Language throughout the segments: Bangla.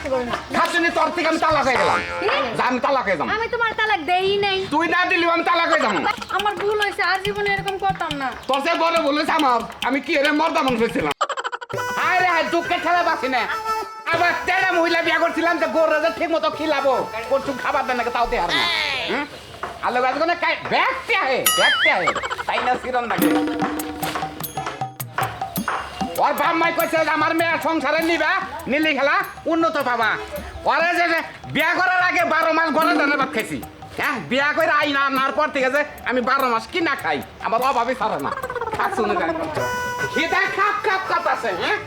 নষ্ট করো না। খাচ্ছি তোর থেকে আমি তালাক হয়ে গেলাম। কি? যা আমি তালাক হয়ে যাব। আমি তোমার তালাক দেই নাই। তুই না দিলি আমি তালাক হয়ে যাব। আমার ভুল হয়েছে আর জীবনে এরকম করতাম না। তোর সে বড় বলেছে আমার আমি কি এর মর্দা মাংস ছিলাম আরে হায় দুঃখে ঠেলা বাসি না। আবার তেরা মহিলা বিয়া করছিলাম যে গোর রাজা ঠিক মতো খিলাবো। করছু খাবার দেন তাও না। আলো গাছ কোনে আহে আহে। তাই না সিরন নাকি ওর বাপ মাই কইছে আমার মেয়ে সংসারে নিবা নিলি খেলা উন্নত পাবা। ওরে যে বিয়া করার আগে বারো মাস ঘরে দানে ভাত খাইছি। হ্যাঁ বিয়া করে আই না নার পর থেকে যে আমি বারো মাস কি না খাই, আমার অভাবে ছাড়ে না। খিদা খাপ খাপ আছে হ্যাঁ?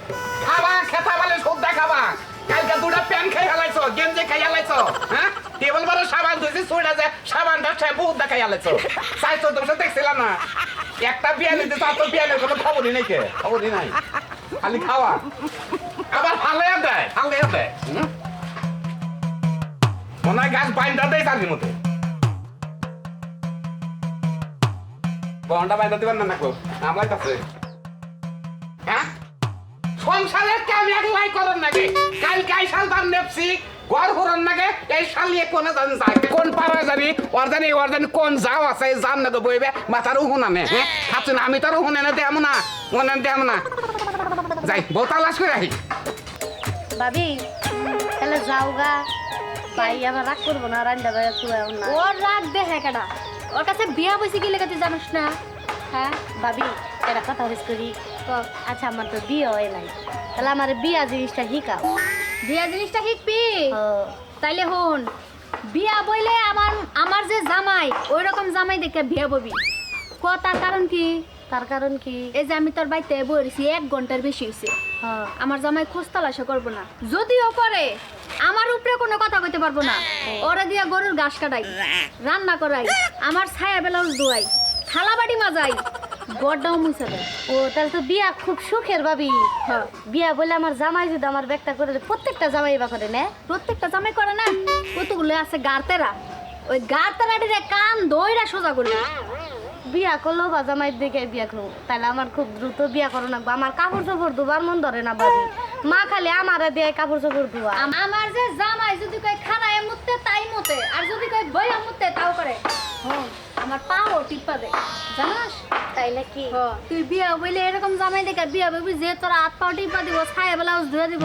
খাবা, খেতা বলে সদ্যা খাবা কালকে দুটা প্যান খাই হালাইছো গেঞ্জি খাই হালাইছো হ্যাঁ? টেবিল বারে সাবান ধুইছি সুইডা যে সাবানটা শ্যাম্পু উদ্দা খাই হালাইছো চাই চোদ্দ বছর দেখছিলাম না। একটা বিয়া নিতে তার তো বিয়া নেই কোনো খবরই নেই কে? খবরই নাই। খালি খাওয়া। আবার ফালে দেয় দেয়। মনে হয় গাছ হ্যাঁ? একলাই করেন নাকি? কাল কাই সাল তার নেপসি ঘর হরন নাকি? এই শালিয়ে কোনে জান যায়? কোন পাড়ায় জানি? ওর জানি ওর জানি কোন যাও আছে, জান না তো বইবে, মাথার উহুনা নে হ্যাঁ? খাচ্ছেন আমি তার উহুনে না দেম না, উহুনে দেম না। যাই বউ তালাশ করে আহি ভাবি তাহলে যাও গা। ভাই আমার রাগ করব না রান্না ভাই চুয়াও না। ওর রাগ দেখে কেডা? ওর কাছে বিয়া বসে কি লেগে তুই জানিস না। হ্যাঁ ভাবি এটা কথা হইস করি। তো আচ্ছা আমার তো বিয়ে হয় নাই। তাহলে আমার বিয়া জিনিসটা শিখাও। বিয়া জিনিসটা শিখবি? ও, তাইলে হন বিয়া বইলে আমার আমার যে জামাই ওই রকম জামাই দেখে বিয়া ববি। ক তার কারণ কি? তার কারণ কি? এই যে আমি তোর বাড়িতে বইছি এক ঘণ্টার বেশি হয়েছে। হ্যাঁ, আমার জামাই খোঁজ তালাশা করব না। যদিও করে আমার উপরে কোনো কথা কইতে পারব না। ওরা দিয়া গরুর ঘাস কাটাই রান্না করাই আমার ছায়া ব্লাউজ ধোয়াই থালা বাটি মাজাই গড়টাও মুছে দেয়। ও তাহলে তো বিয়া খুব সুখের ভাবি। হ্যাঁ। বিয়া বলে আমার জামাই যদি আমার ব্যাগটা করে দেয়, প্রত্যেকটা জামাই বা করে না? প্রত্যেকটা জামাই করে না? কতগুলো আছে গার্তেরা ওই গার্তেরাটিরে কান দইরা সোজা করবে। বিয়া করলেও বা জামাইয়ের দিকে বিয়া করব। তাহলে আমার খুব দ্রুত বিয়া করো না আমার কাপড় চোপড় ধোবার মন ধরে না বাড়ি। মা খালি আমারে দিয়ে কাপড় চোপড় ধোয়া। আম- আমার যে জামাই যদি কয় খানায় মুততে তাই মুতে। আর যদি কয় বইয়া মুততে তাও করে। হ্যাঁ। আমার পাও টিপা দে। জানাস? তাই নাকি? তুই বিয়া বইলে এরকম জামাই দেখে বিয়া বইবি যে তোর হাত পাও টিপা দিব ছায়া ব্লাউজ ধুয়ে দিব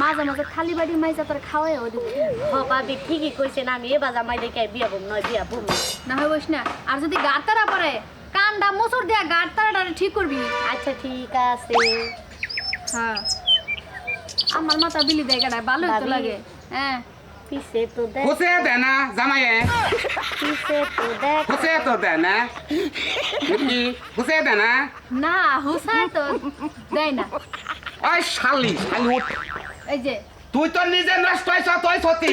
মাঝে মাঝে খালি বাড়ি মাইজা তোর খাওয়াইও দিব হ ভাবি ঠিকই কইছেন আমি। এবার জামাই দেখে বিয়া বম নয় বিয়া বম না হয় বস না। আর যদি গাড়তারা পরে কান্দা মোচর দিয়া গাড়তারাটা ঠিক করবি। আচ্ছা ঠিক আছে। হ্যাঁ আমার মাথা বিলি দেয় কেডায় ভালোই তো লাগে। হ্যাঁ। পিছে তো দেখ। খুশি পিছে তো দেখ খুশি তো দে না কি খুশি দে না না হুসায় তো দেয় না ওই শালি শালি উঠ এই যে তুই তো নিজে নষ্ট হয়েছ তুই সত্যি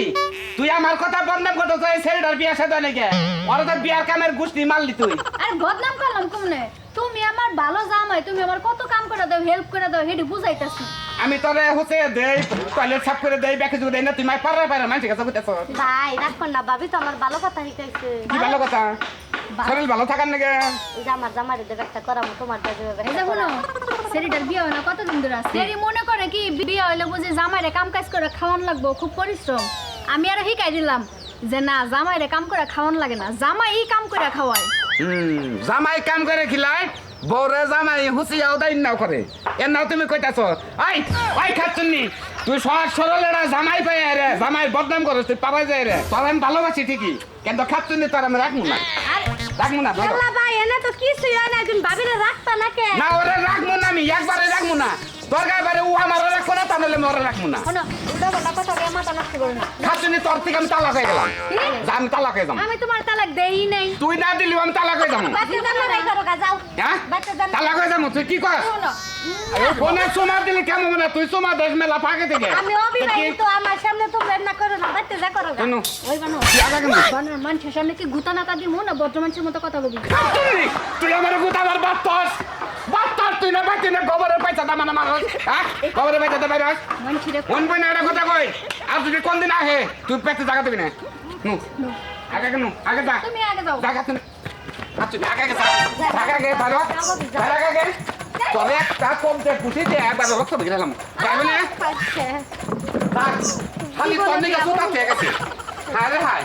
তুই আমার কথা বদনাম করতেছ এই ছেলেটার বিয়া সাথে নাকি ওরা তো বিয়ার কামের গুষ্টি মারলি তুই আরে বদনাম করলাম কমনে তুমি আমার ভালো জামাই তুমি আমার কত কাম করে দাও হেল্প করে দাও হেডি বুঝাইতাছি আমি তোরে হচ্ছে দেই টয়লেট সাফ করে দেই ব্যাকে যদি দেই না তুই মাই পারে পারে মানুষের কাছে বুঝতেছ ভাই রাখুন না ভাবি তো আমার ভালো কথা শিখাইছে কি ভালো কথা? শরীর ভালো থাকার নাকি আমার জামাই দেবে একটা করাবো তোমার কাছে শুনো সেরিটার বিয়ে হয় না কতদিন ধরে আছে? সেরি মনে করে কি বিয়ে হইলে বুঝি জামাইরে কাম কাজ করে খাওয়ান লাগবো খুব পরিশ্রম। আমি আর শিখাই দিলাম যে না জামাইরে কাম করে খাওয়ান লাগে না জামাই কাম করে খাওয়ায়। হুম জামাই কাম করে খিলাই বউরে জামাই হুসিয়াও দাইন নাও করে। এর নাও তুমি কইতাছ আই আই খাচ্ছুনি তুই সহজ সরল এরা জামাই পাই রে জামাই বদনাম করছ তুই পাওয়া যায় রে। তোর আমি ভালোবাসি ঠিকই কিন্তু খাচ্ছুনি তোর আমি রাখব না। রাখব না। ভাই এনে তো হয় না একজন ভাবিরে রাখতা না কে না ওরে রাখব না আমি একবারে রাখব না। দরকার বারে ও আমার রাখব না তাহলে আমি ওরে রাখব না। শোনো উল্টা পাল্টা কথা বলে মাথা নষ্ট করো না। খাচ্ছুনি তোর থেকে আমি তালাক হয়ে গেলাম। যা আমি তালাক হয়ে যাব। আমি তোমার তালাক দেই নাই। তুই না দিলি আমি তালাক হয়ে যাব। বাচ্চা জামাই করো গা যাও। হ্যাঁ? বাচ্চা জামাই তালাক হয়ে যাব তুই কি কর শোনো। ফোনে সোমা দিলি কেমন না তুই সোমা দেশ মেলা ফাঁকে থেকে। আমি অবিবাহিত আমার সামনে তো করো না বাচ্চা যা করো কেন ওই বানো তুই আগা কেন বানর মানুষের সামনে কি গুতা নাতা দিব না ভদ্র মানুষের মতো কথা বলবি? তুই আমার গুতা আমার বাত্তস বাত্তস তুই না বাতি না গোবরের পয়সা দাম না মারস হ্যাঁ? গোবরের পয়সা দে বাইরস মানুষের কোন বই না এটা কথা কই? আর যদি কোন দিন আহে তুই পেতে জায়গা দিবি না। নু আগে কেন আগে যা। তুমি আগে যাও। জায়গা তুমি আচ্ছা আগে আগে জায়গা আগে বাইর জায়গা আগে তবে একটা কমতে পুষি দে একবার রক্ত বিগড়ালাম যাবে না? আচ্ছা। থাক তোর নিকে সুতা থেকে গেছে। হায় রে হায়।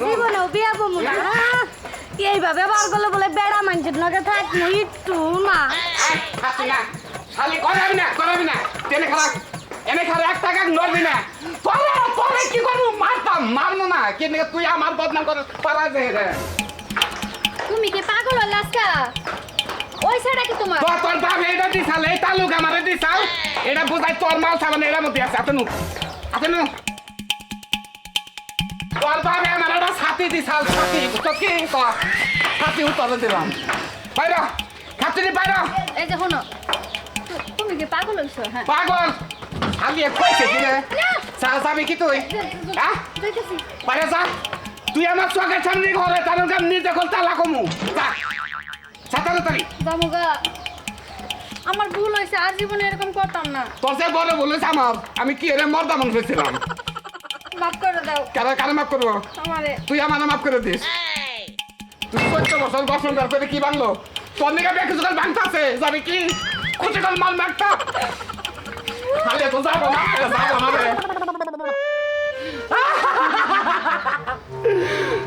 জীবনেও বিয়া বমু না এইভাবে বার করলে বলে বেড়া মানুষের নগে থাকব একটু না। না। শালি করাবি না করাবি না। টেনে খারাপ এনে খারাপ এক টাকা নড়বি না। তোরে তোরে কি করব? মারতাম মারবো না। কে তুই আমার বদনাম করে পারা যায় রে। তুমি কি পাগল হলে আজকা? ওই সেটা কি তোমার? তোর তোর বাপ এটা দিছাল এই তালুক আমারে দিছাল। এটা বুঝাই তোর মাল সাবান এর মধ্যে আছে। আতনু আতনু। তোর বাপ ছাতি দিছাল ছাতি তো কি ছাতি উত্তর দিলাম। বাইর খাচ্ছি বাইর এই যে শোনো তুমি কি পাগল হইছো? হ্যাঁ। পাগল? খালি কইছে কি রে চা চাবি কি তুই? হ্যাঁ? বাইরে যা তুই আমার চোখের সামনে ঘরে তার নিজে কল তালা কমু। যা ছাতা দামুগা আমার ভুল হয়েছে আর জীবনে এরকম করতাম না। তোর সে বড় বলেছ আমার আমি কি এর মর্দা মাংস ছিলাম মাফ করে দাও। কারা কারা মাফ করব? আমারে। তুই আমার মাফ করে দিস। তুই চোদ্দ বছর বসন্ত করে কি বাংলো তোর নিকে কিছু ভাঙতাছে যাবে কি? কুচি কল মাল মারতা। তাহলে তো যাব না যাব না রে।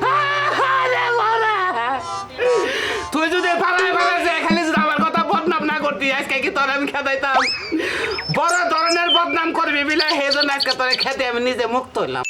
করতি আজকে কি তোর আমি খেতাইতাম বড় ধরনের বদনাম করবি বিলাই, সেই জন্য আজকে তোরে খেতে আমি নিজে মুক্ত হইলাম।